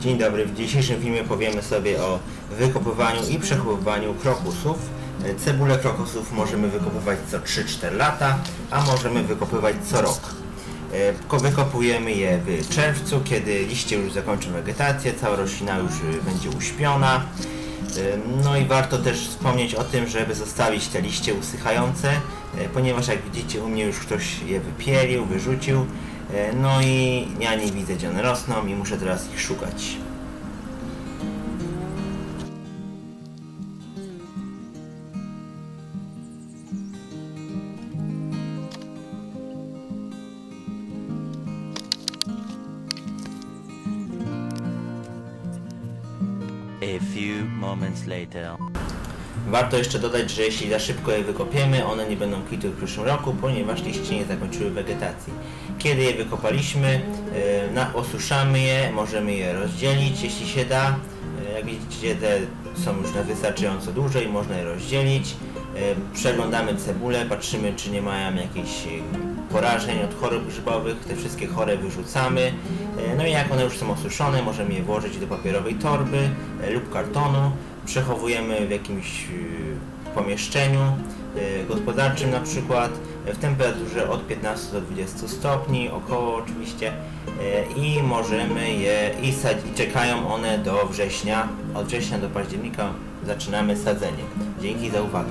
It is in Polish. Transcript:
Dzień dobry, w dzisiejszym filmie powiemy sobie o wykopywaniu i przechowywaniu krokusów. Cebulę krokusów możemy wykopywać co 3-4 lata, a możemy wykopywać co rok. Ko- Wykopujemy je w czerwcu, kiedy liście już zakończą wegetację, cała roślina już y, będzie uśpiona. E, No i warto też wspomnieć o tym, żeby zostawić te liście usychające, e, ponieważ jak widzicie u mnie już ktoś je wypielił, wyrzucił. E, No i ja nie widzę gdzie one rosną i muszę teraz ich szukać. A few moments later. Warto jeszcze dodać, że jeśli za szybko je wykopiemy, one nie będą kwitły w przyszłym roku, ponieważ liście nie zakończyły wegetacji. Kiedy je wykopaliśmy, e, na, osuszamy je, możemy je rozdzielić, jeśli się da. Jak widzicie, te są już na wystarczająco duże i można je rozdzielić. E, Przeglądamy cebulę, patrzymy, czy nie mają jakichś e, porażeń od chorób grzybowych. Te wszystkie chore wyrzucamy. E, No i jak one już są osuszone, możemy je włożyć do papierowej torby lub kartonu. Przechowujemy w jakimś e, pomieszczeniu e, gospodarczym na przykład w temperaturze od 15 do 20 stopni, około oczywiście e, i możemy je i, sadzi- i czekają one do września, od września do października zaczynamy sadzenie. Dzięki za uwagę.